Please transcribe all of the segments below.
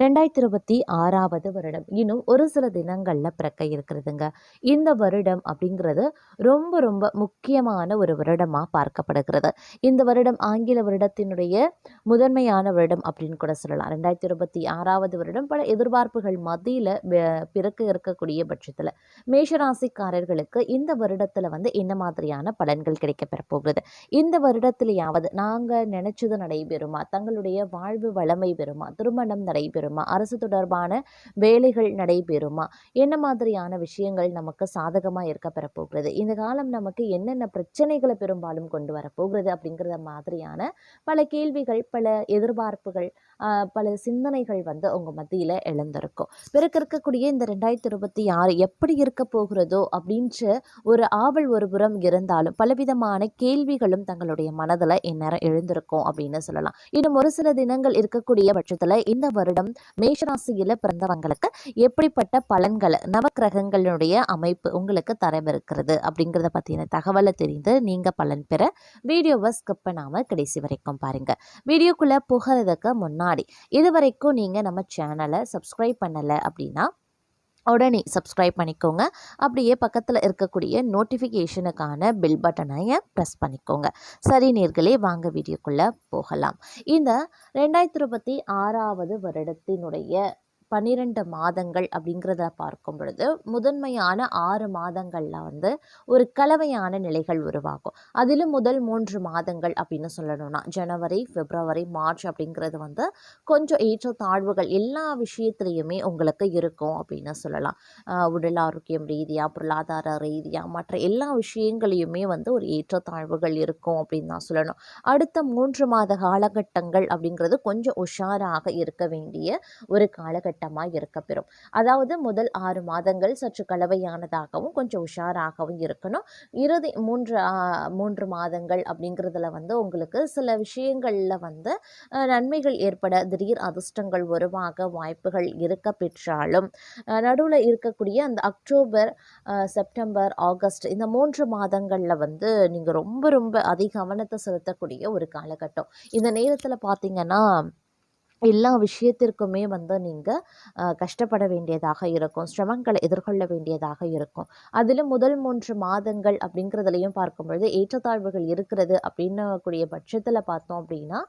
ரெண்டாயிரத்தி இருபத்தி ஆறாவது வருடம். இன்னும் ஒரு சில தினங்களில் பிறக்க இருக்கிறதுங்க. இந்த வருடம் அப்படிங்கிறது ரொம்ப ரொம்ப முக்கியமான ஒரு வருடமாக பார்க்கப்படுகிறது. இந்த வருடம் ஆங்கில வருடத்தினுடைய முதன்மையான வருடம் அப்படின்னு கூட சொல்லலாம். ரெண்டாயிரத்தி இருபத்தி ஆறாவது வருடம் பல எதிர்பார்ப்புகள் மத்தியில் பிறக்க இருக்கக்கூடிய பட்சத்தில் மேஷராசிக்காரர்களுக்கு இந்த வருடத்தில் வந்து என்ன மாதிரியான பலன்கள் கிடைக்கப்பெற போகிறது இந்த வருடத்திலேயாவது நாங்கள் நினைச்சது நடைபெறுமா? தங்களுடைய வாழ்வு வளமை பெறுமா? திருமணம் நடைபெறும்? அரசு தொடர்பான வேலைகள் நடைபெறுமா? என்ன மாதிரியான விஷயங்கள் நமக்கு சாதகமாக இருக்க பெற போகிறது இந்த காலம் நமக்கு என்னென்ன பிரச்சனைகளை பெரும்பாலும் கொண்டு வரப்போகிறது அப்படிங்கிறத மாதிரியான பல கேள்விகள் பல எதிர்பார்ப்புகள் பல சிந்தனைகள் வந்து உங்கள் மத்தியில் எழுந்திருக்கும். பிறகு இருக்கக்கூடிய இந்த ரெண்டாயிரத்தி இருபத்தி ஆறு எப்படி இருக்க போகிறதோ அப்படின்ற ஒரு ஆவல் ஒரு புறம் இருந்தாலும் பலவிதமான கேள்விகளும் தங்களுடைய மனதில் இந்நேரம் எழுந்திருக்கும் அப்படின்னு சொல்லலாம். இன்னும் ஒரு சில தினங்கள் இருக்கக்கூடிய பட்சத்தில் இந்த வருடம் மேஷராசியில் பிறந்தவங்களுக்கு எப்படிப்பட்ட பலன்களை நவக்கிரகங்களுடைய அமைப்பு உங்களுக்கு தரவிருக்கிறது அப்படிங்கிறத பற்றின தகவலை தெரிந்து நீங்கள் பலன் பெற வீடியோவை ஸ்கிப் பண்ணாமல் கடைசி வரைக்கும் பாருங்கள் வீடியோக்குள்ளே புகிறதுக்கு முன்னாடி இது வரைக்கும் நீங்கள் நம்ம சேனலை சப்ஸ்கிரைப் பண்ணலை அப்படின்னா உடனே சப்ஸ்கிரைப் பண்ணிக்கோங்க. அப்படியே பக்கத்தில் இருக்கக்கூடிய நோட்டிஃபிகேஷனுக்கான பில் பட்டனையை ப்ரெஸ் பண்ணிக்கோங்க. சரி நேர்களே வாங்க வீடியோக்குள்ளே போகலாம். இந்த ரெண்டாயிரத்தி இருபத்தி ஆறாவது வருடத்தினுடைய பன்னிரெண்டு மாதங்கள் அப்படிங்கிறத பார்க்கும் பொழுது முதன்மையான ஆறு மாதங்களில் வந்து ஒரு கலவையான நிலைகள் உருவாகும். அதிலும் முதல் மூன்று மாதங்கள் அப்படின்னு சொல்லணும்னா ஜனவரி பிப்ரவரி மார்ச் அப்படிங்கிறது வந்து கொஞ்சம் ஏற்ற தாழ்வுகள் எல்லா விஷயத்துலேயுமே உங்களுக்கு இருக்கும் அப்படின்னு சொல்லலாம். உடல் ஆரோக்கியம் ரீதியாக பொருளாதார ரீதியாக மற்ற எல்லா விஷயங்களையுமே வந்து ஒரு ஏற்றத்தாழ்வுகள் இருக்கும் அப்படின்னு தான் சொல்லணும். அடுத்த மூன்று மாத காலகட்டங்கள் அப்படிங்கிறது கொஞ்சம் உஷாராக இருக்க வேண்டிய ஒரு காலகட்டம். காலகட்டமாக இருக்கப்பெறும் அதாவது முதல் ஆறு மாதங்கள் சற்று கலவையானதாகவும் கொஞ்சம் உஷாராகவும் இருக்கணும். இறுதி மூன்று மூன்று மாதங்கள் அப்படிங்கிறதுல வந்து உங்களுக்கு சில விஷயங்களில் வந்து நன்மைகள் ஏற்பட திடீர் அதிர்ஷ்டங்கள் உருவாக வாய்ப்புகள் இருக்க பெற்றாலும் நடுவில் இருக்கக்கூடிய அந்த அக்டோபர் செப்டம்பர் ஆகஸ்ட் இந்த மூன்று மாதங்களில் வந்து நீங்கள் ரொம்ப ரொம்ப அதிக கவனத்தை செலுத்தக்கூடிய ஒரு காலகட்டம். இந்த நேரத்தில் பார்த்தீங்கன்னா எல்லா விஷயத்திற்குமே வந்து நீங்கள் கஷ்டப்பட வேண்டியதாக இருக்கும். சிரமங்களை எதிர்கொள்ள வேண்டியதாக இருக்கும். அதில் முதல் மூன்று மாதங்கள் அப்படிங்கிறதுலையும் பார்க்கும்பொழுது ஏற்றத்தாழ்வுகள் இருக்கிறது அப்படின்னக்கூடிய பட்சத்தில் பார்த்தோம் அப்படின்னா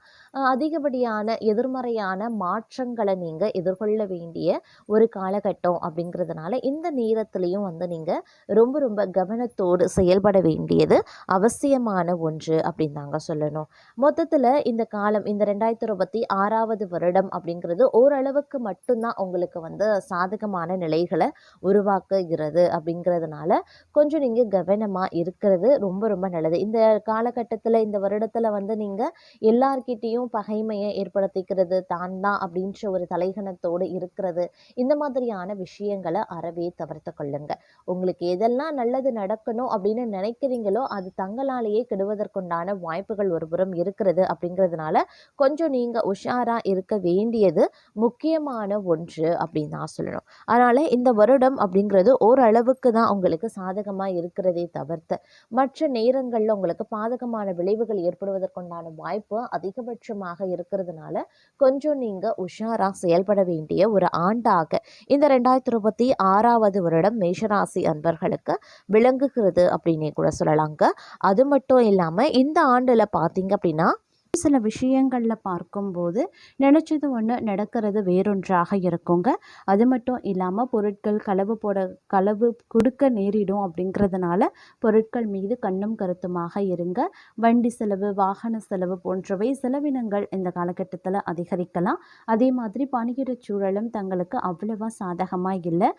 அதிகப்படியான எதிர்மறையான மாற்றங்களை நீங்கள் எதிர்கொள்ள வேண்டிய ஒரு காலகட்டம் அப்படிங்கிறதுனால இந்த நேரத்துலையும் வந்து நீங்கள் ரொம்ப ரொம்ப கவனத்தோடு செயல்பட வேண்டியது அவசியமான ஒன்று அப்படின்னு தாங்க சொல்லணும். மொத்தத்தில் இந்த காலம் இந்த ரெண்டாயிரத்தி இருபத்தி ஆறாவது வருடம் அப்படிங்கிறது ஓரளவுக்கு மட்டும்தான் உங்களுக்கு வந்து சாதகமான நிலைகளை உருவாக்குகிறது அப்படிங்கிறதுனால கொஞ்சம் நீங்கள் கவனமாக இருக்கிறது ரொம்ப ரொம்ப நல்லது. இந்த காலகட்டத்தில் இந்த வருடத்தில் வந்து நீங்கள் எல்லார்கிட்டேயும் பகைமையை ஏற்படுத்திக்கிறது தான் தான் அப்படின்ற ஒரு தலைகணத்தோடு இருக்கிறது. இந்த மாதிரியான விஷயங்களை அறவே தவிர்த்து கொள்ளுங்க. உங்களுக்கு எதெல்லாம் நல்லது நடக்கணும் அப்படின்னு நினைக்கிறீங்களோ அது தங்களாலேயே கெடுவதற்குண்டான வாய்ப்புகள் ஒரு புறம் இருக்கிறது அப்படிங்கிறதுனால கொஞ்சம் நீங்கள் உஷாராக இருக்க இருக்க வேண்டியது முக்கியமான ஒன்று அப்படின்னு தான் சொல்லணும். அதனால் இந்த வருடம் அப்படிங்கிறது ஓரளவுக்கு தான் உங்களுக்கு சாதகமாக இருக்கிறதே தவிர்த்து மற்ற நேரங்களில் உங்களுக்கு பாதகமான விளைவுகள் ஏற்படுவதற்குண்டான வாய்ப்பு அதிகபட்சமாக இருக்கிறதுனால கொஞ்சம் நீங்கள் உஷாராக செயல்பட வேண்டிய ஒரு ஆண்டாக இந்த ரெண்டாயிரத்தி இருபத்தி ஆறாவது வருடம் மேஷராசி அன்பர்களுக்கு விளங்குகிறது அப்படின்னே கூட சொல்லலாங்க. அது மட்டும் இல்லாமல் இந்த ஆண்டில் பார்த்தீங்க அப்படின்னா சில விஷயங்களில் பார்க்கும்போது நினச்சது ஒன்று நடக்கிறது வேறொன்றாக இருக்குங்க. அது மட்டும் இல்லாமல் பொருட்கள் களவு போட களவு கொடுக்க நேரிடும் அப்படிங்கிறதுனால பொருட்கள் மீது கண்ணும் கருத்துமாக இருங்க. வண்டி செலவு வாகன செலவு போன்றவை செலவினங்கள் இந்த காலகட்டத்தில் அதிகரிக்கலாம். அதே மாதிரி பணியிட சூழலும் தங்களுக்கு அவ்வளவா சாதகமாக இல்லை.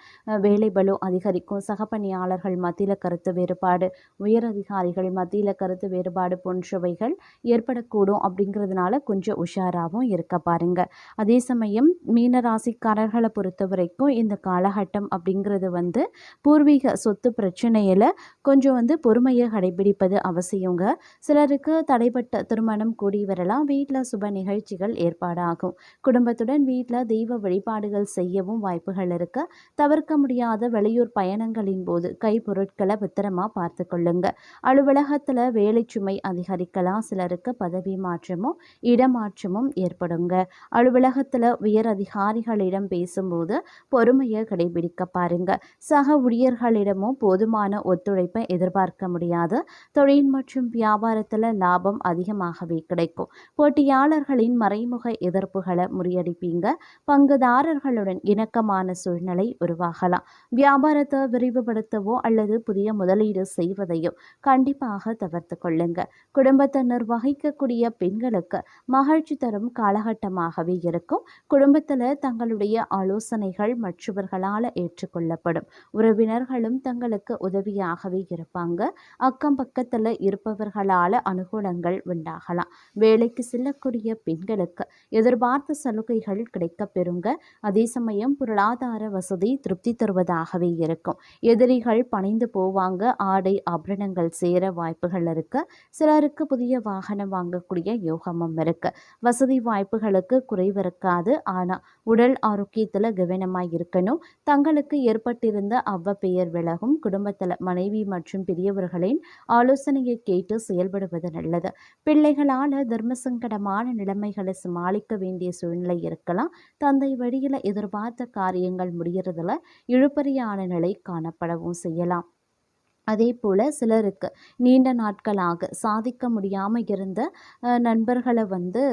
வேலை பலு அதிகரிக்கும். சக பணியாளர்கள் மத்தியில் கருத்து வேறுபாடு உயரதிகாரிகள் மத்தியில் கருத்து வேறுபாடு போன்றவைகள் ஏற்படக்கூடும் அப்படிங்கிறதுனால கொஞ்சம் உஷாராகவும் இருக்க பாருங்க. அதே சமயம் மீன ராசிக்காரர்களை பொறுத்த வரைக்கும் இந்த காலகட்டம் அப்படிங்கிறது வந்து பூர்வீக சொத்து பிரச்சனையில் கொஞ்சம் வந்து பொறுமையை கடைபிடிப்பது அவசியங்க. சிலருக்கு தடைப்பட்ட திருமணம் கூடி வரலாம். வீட்டில் சுப நிகழ்ச்சிகள் ஏற்பாடாகும். குடும்பத்துடன் வீட்டில் தெய்வ வழிபாடுகள் செய்யவும் வாய்ப்புகள் இருக்க. தவிர்க்க முடியாத வெளியூர் பயணங்களின் போது கை பொருட்களை பத்திரமா பார்த்து கொள்ளுங்க. அலுவலகத்தில் வேலை சுமை அதிகரிக்கலாம். சிலருக்கு பதவி மாற்றமும் இடமாற்றமும் ஏற்படுங்க. அலுவலகத்தில் உயர் அதிகாரிகளிடம் பேசும்போது பொறுமையை கடைபிடிக்க பாருங்க. சக ஊழியர்களிடமும் போதுமான ஒத்துழைப்பை எதிர்பார்க்க முடியாது. தொழில் மற்றும் வியாபாரத்தில் லாபம் அதிகமாகவே கிடைக்கும். போட்டியாளர்களின் மறைமுக எதிர்ப்புகளை முறியடிப்பீங்க. பங்குதாரர்களுடன் இணக்கமான சூழ்நிலை உருவாகலாம். வியாபாரத்தை விரிவுபடுத்தவோ அல்லது புதிய முதலீடு செய்வதையோ கண்டிப்பாக தவிர்த்து கொள்ளுங்க. குடும்பத்தை நிர்வகிக்கக்கூடிய பெண்களுக்கு மகிழ்ச்சி தரும் காலகட்டமாகவே இருக்கும். குடும்பத்தில் தங்களுடைய ஆலோசனைகள் மற்றவர்களால் ஏற்றுக்கொள்ளப்படும். உறவினர்களும் தங்களுக்கு உதவியாகவே இருப்பாங்க. அக்கம் பக்கத்தில் இருப்பவர்களால் அனுகூலங்கள் உண்டாகலாம். வேலைக்கு செல்லக்கூடிய பெண்களுக்கு எதிர்பார்த்த சலுகைகள் கிடைக்கப் பெறுங்க அதே சமயம் பொருளாதார வசதி திருப்தி தருவதாகவே இருக்கும். எதிரிகள் பணிந்து போவாங்க. ஆடை ஆபரணங்கள் சேர வாய்ப்புகள் இருக்கு. சிலருக்கு புதிய வாகனம் வாங்கக்கூடிய யோகமும் இருக்கு. வசதி வாய்ப்புகளுக்கு குறைவு இருக்காது ஆனால் உடல் ஆரோக்கியத்தில் கவனமாக இருக்கணும். தங்களுக்கு ஏற்பட்டிருந்த அவ்வ பெயர் விலகும். குடும்பத்தில் மனைவி மற்றும் பெரியவர்களின் ஆலோசனையை கேட்டு செயல்படுவது நல்லது. பிள்ளைகளால் தர்ம சங்கடமான நிலைமைகளை சமாளிக்க வேண்டிய சூழ்நிலை இருக்கலாம். தந்தை வழியில் எதிர்பார்த்த காரியங்கள் முடியறதுல இழுபறியான நிலை காணப்படவும் செய்யலாம். அதே போல் சிலருக்கு நீண்ட நாட்களாக சாதிக்க முடியாமல் இருந்த நண்பர்களை வந்து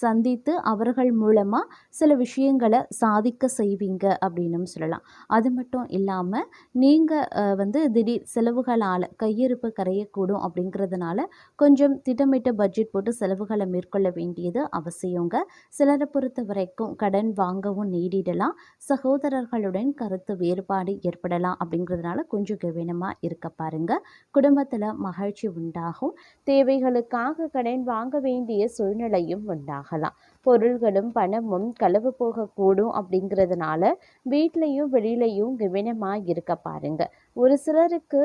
சந்தித்து அவர்கள் மூலமாக சில விஷயங்களை சாதிக்க செய்வீங்க அப்படின்னும் சொல்லலாம். அது மட்டும் இல்லாமல் நீங்கள் வந்து திடீர் செலவுகளால் கையிருப்பு கரையக்கூடும் அப்படிங்கிறதுனால கொஞ்சம் திட்டமிட்ட பட்ஜெட் போட்டு செலவுகளை மேற்கொள்ள வேண்டியது அவசியங்க. சிலரை பொறுத்த வரைக்கும் கடன் வாங்கவும் நீடிடலாம் சகோதரர்களுடன் கருத்து வேறுபாடு ஏற்படலாம் அப்படிங்கிறதுனால கொஞ்சம் கவனமாக இருக்க பாருங்க. குடும்பத்தில் மகிழ்ச்சி உண்டாகும். தேவைகளுக்காக கடன் வாங்க வேண்டிய சூழ்நிலையும் உண்டாகும். ஆகலாம். பொருள்களும் பணமும் களவு போகக்கூடும் அப்படிங்கிறதுனால வீட்லேயும் வெளியிலையும் கவனமாக இருக்க பாருங்க. ஒரு சிலருக்கு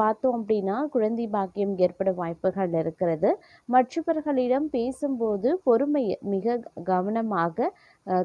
பார்த்தோம் அப்படின்னா குழந்தை பாக்கியம் ஏற்பட வாய்ப்புகள் இருக்கிறது. மற்றவர்களிடம் பேசும்போது பொறுமையை மிக கவனமாக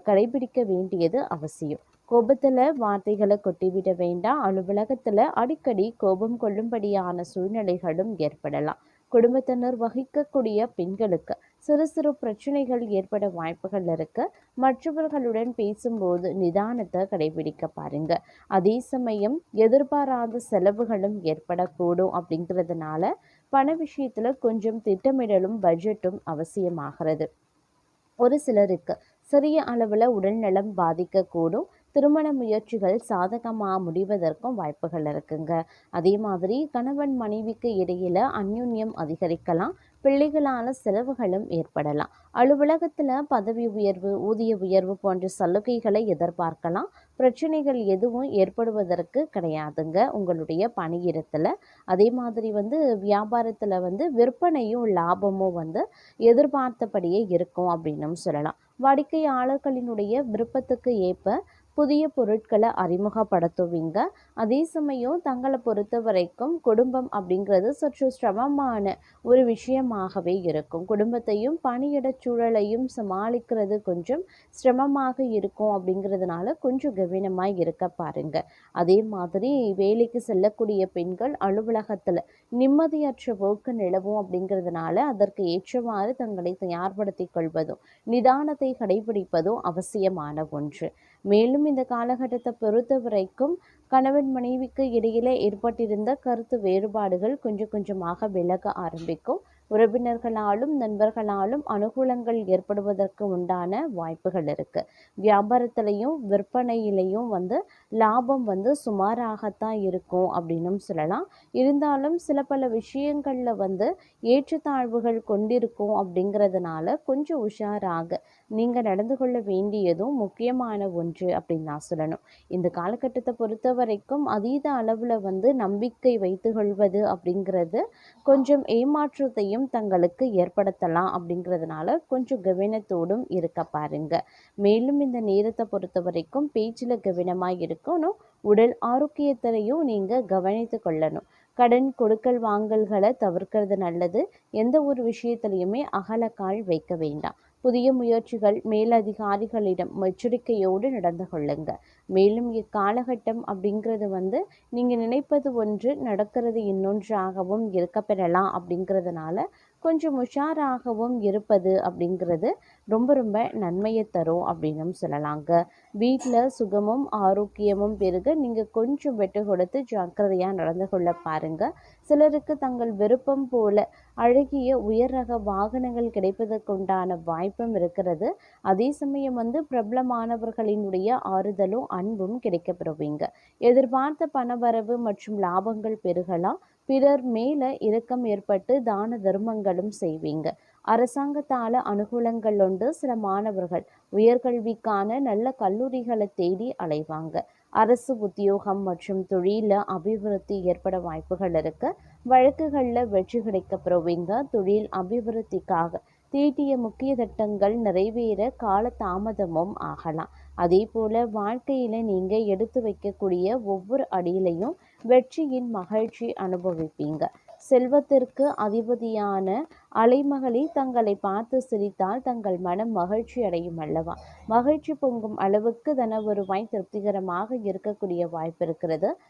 கடைபிடிக்க வேண்டியது அவசியம். கோபத்தில் வார்த்தைகளை கொட்டிவிட வேண்டாம். அலுவலகத்தில் அடிக்கடி கோபம் கொள்ளும்படியான சூழ்நிலைகளும் ஏற்படலாம். குடும்பத்தினர் வகிக்கக்கூடிய பெண்களுக்கு சிறு சிறு பிரச்சனைகள் ஏற்பட வாய்ப்புகள் இருக்கு. மற்றவர்களுடன் பேசும்போது நிதானத்தை கடைபிடிக்க பாருங்க. அதே சமயம் எதிர்பாராத செலவுகளும் ஏற்படக்கூடும் அப்படிங்கிறதுனால பண விஷயத்துல கொஞ்சம் திட்டமிடலும் பட்ஜெட்டும் அவசியமாகிறது. ஒரு சிலருக்கு சிறிய அளவில் உடல்நலம் பாதிக்கக்கூடும். திருமண முயற்சிகள் சாதகமாக முடிவதற்கும் வாய்ப்புகள் இருக்குங்க. அதே மாதிரி கணவன் மனைவிக்கு இடையில அந்யுன்யம் அதிகரிக்கலாம் பிள்ளைகளால் செலவுகளும் ஏற்படலாம். அலுவலகத்தில் பதவி உயர்வு ஊதிய உயர்வு போன்ற சலுகைகளை எதிர்பார்க்கலாம். பிரச்சனைகள் எதுவும் ஏற்படுவதற்கு கிடையாதுங்க உங்களுடைய பணியிடத்தில். அதே மாதிரி வந்து வியாபாரத்தில் வந்து விற்பனையும் லாபமும் வந்து எதிர்பார்த்தபடியே இருக்கும் அப்படின்னும் சொல்லலாம். வாடிக்கையாளர்களினுடைய விருப்பத்துக்கு ஏற்ப புதிய பொருட்களை அறிமுகப்படுத்துவீங்க. அதே சமயம் தங்களை பொறுத்த வரைக்கும் குடும்பம் அப்படிங்கிறது சற்று சிரமமான ஒரு விஷயமாகவே இருக்கும். குடும்பத்தையும் பணியிடச் சூழலையும் சமாளிக்கிறது கொஞ்சம் சிரமமாக இருக்கும் அப்படிங்கிறதுனால கொஞ்சம் கவனமாக இருக்க பாருங்க. அதே மாதிரி வேலைக்கு செல்லக்கூடிய பெண்கள் அலுவலகத்தில் நிம்மதியற்ற போக்கு நிலவும் அப்படிங்கிறதுனால அதற்கு ஏற்றவாறு தங்களை தயார்படுத்திக் கொள்வதும் நிதானத்தை கடைபிடிப்பதும் அவசியமான ஒன்று. மேலும் இந்த காலகட்டத்தை பொறுத்த வரைக்கும் கணவன் மனைவிக்கு இடையில ஏற்பட்டிருந்த கருத்து வேறுபாடுகள் கொஞ்சம் கொஞ்சமாக விலக ஆரம்பிக்கும். உறவினர்களாலும் நண்பர்களாலும் அனுகூலங்கள் ஏற்படுவதற்கு உண்டான வாய்ப்புகள் இருக்கு. வியாபாரத்திலையும் விற்பனையிலையும் வந்து லாபம் வந்து சுமாராகத்தான் இருக்கும் அப்படின்னும் சொல்லலாம். இருந்தாலும் சில பல விஷயங்களில் வந்து ஏற்றுத்தாழ்வுகள் கொண்டிருக்கும் அப்படிங்கிறதுனால கொஞ்சம் உஷாராக நீங்கள் நடந்து கொள்ள வேண்டியதும் முக்கியமான ஒன்று அப்படின்னு நான் சொல்லணும். இந்த காலகட்டத்தை பொறுத்த வரைக்கும் அதீத அளவில் வந்து நம்பிக்கை வைத்துக்கொள்வது அப்படிங்கிறது கொஞ்சம் ஏமாற்றத்தையும் பிரச்சனையும் தங்களுக்கு ஏற்படுத்தலாம் அப்படிங்கிறதுனால கொஞ்சம் கவனத்தோடும் இருக்க பாருங்க. மேலும் இந்த நேரத்தை பொறுத்த வரைக்கும் பேச்சில் கவனமாக இருக்கணும். உடல் ஆரோக்கியத்திலையும் நீங்கள் கவனித்து கொள்ளணும். கடன் கொடுக்கல் வாங்கல்களை தவிர்க்கிறது நல்லது. எந்த ஒரு விஷயத்துலையுமே அகலக்கால் வைக்க வேண்டாம். புதிய முயற்சிகள் மேலதிகாரிகளிடம் எச்சரிக்கையோடு நடந்து கொள்ளுங்க. மேலும் இக்காலகட்டம் அப்படிங்கிறது வந்து நீங்கள் நினைப்பது ஒன்று நடக்கிறது இன்னொன்றாகவும் இருக்கப்பெறலாம் அப்படிங்கிறதுனால கொஞ்சம் உஷாராகவும் இருப்பது அப்படிங்கிறது ரொம்ப ரொம்ப நன்மையை தரும் அப்படின்னும் சொல்லலாங்க. வீட்டில் சுகமும் ஆரோக்கியமும் பெருக நீங்கள் கொஞ்சம் வெட்டு கொடுத்து ஜாக்கிரதையாக நடந்து கொள்ள பாருங்க. சிலருக்கு தங்கள் விருப்பம் போல அழகிய உயர் ரக வாகனங்கள் கிடைப்பதற்குண்டான வாய்ப்பும் இருக்கிறது. அதே சமயம் வந்து பிரபலமானவர்களினுடைய ஆறுதலும் அன்பும் கிடைக்கப்பெறுவீங்க எதிர்பார்த்த பணவரவு மற்றும் லாபங்கள் பெருகலாம். பிறர் மேல இரக்கம் ஏற்பட்டு தான தர்மங்களும் செய்வீங்க. அரசாங்கத்தால அனுகூலங்கள் உண்டு. சில மாணவர்கள் உயர்கல்விக்கான நல்ல கல்லூரிகளை தேடி அலைவாங்க. அரசு உத்தியோகம் மற்றும் தொழில அபிவிருத்தி ஏற்பட வாய்ப்புகள் இருக்கு. வழக்குகளில் வெற்றி கிடைக்க பெறுவீங்க தொழில் அபிவிருத்திக்காக தீட்டிய முக்கிய திட்டங்கள் நிறைவேற கால தாமதமும் ஆகலாம். அதே போல வாழ்க்கையில நீங்க எடுத்து வைக்கக்கூடிய ஒவ்வொரு அடியிலையும் வெற்றியின் மகிழ்ச்சி அனுபவிப்பீங்க. செல்வத்திற்கு அதிபதியான அலைமகளி தங்களை பார்த்து சிரித்தால் தங்கள் மனம் மகிழ்ச்சி அடையும் அல்லவா? மகிழ்ச்சி பொங்கும் அளவுக்கு தன வருவாய் திருப்திகரமாக இருக்கக்கூடிய வாய்ப்பு இருக்கிறது.